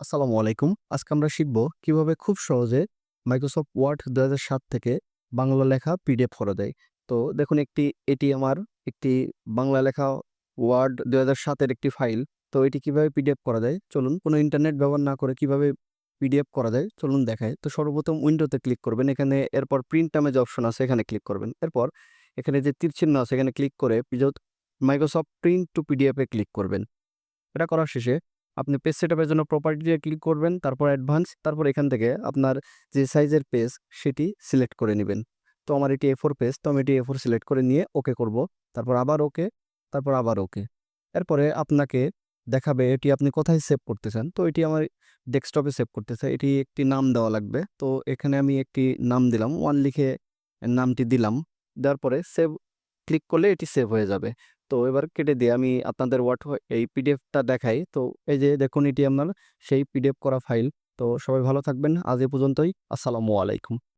আসসালামু আলাইকুম। আজকে আমরা শিখব কীভাবে খুব সহজে মাইক্রোসফট ওয়ার্ড দু থেকে বাংলা লেখা পিডিএফ করা দেয়। তো দেখুন একটি এটি আমার একটি বাংলা লেখা ওয়ার্ড দু সাতের একটি ফাইল, তো এটি কীভাবে পিডিএফ করা যায় চলুন কোনো ইন্টারনেট ব্যবহার না করে কীভাবে পিডিএফ করা যায় চলুন দেখায় তো সর্বপ্রথম উইন্ডোতে ক্লিক করবেন, এখানে এরপর প্রিন্ট নামে যে অপশন আছে এখানে ক্লিক করবেন। এরপর এখানে যে তীর চিহ্ন আছে এখানে ক্লিক করে মাইক্রোসফট প্রিন্ট টু পিডিএফে ক্লিক করবেন। এটা করার শেষে আপনি পেজ সেটআপের জন্য প্রপার্টিতে ক্লিক করবেন, তারপর অ্যাডভান্স তারপর এখান থেকে আপনার যে সাইজের পেজ সেটি সিলেক্ট করে নেবেন। তো আমার এটি এ ফোর পেজ তো আমি এটি এ ফোর সিলেক্ট করে নিয়ে ওকে করব। তারপর আবার ওকে তারপর আবার ওকে এরপরে আপনাকে দেখাবে এটি আপনি কোথায় সেভ করতে চান তো এটি আমার ডেস্কটপে সেভ করতে চাই এটি একটি নাম দেওয়া লাগবে। তো এখানে আমি একটি নাম দিলাম ওয়ান লিখে নামটি দিলাম। দেওয়ার পরে সেভ ক্লিক করলে এটি সেভ হয়ে যাবে। তো এবার কেটে দিয়ে আমি আপনাদের হোয়াট এই পিডিএফটা দেখাই। তো এই যে দেখুন এটি আপনার সেই পিডিএফ করা ফাইল তো সবাই ভালো থাকবেন। আজ এ পর্যন্তই। আসসালামু আলাইকুম।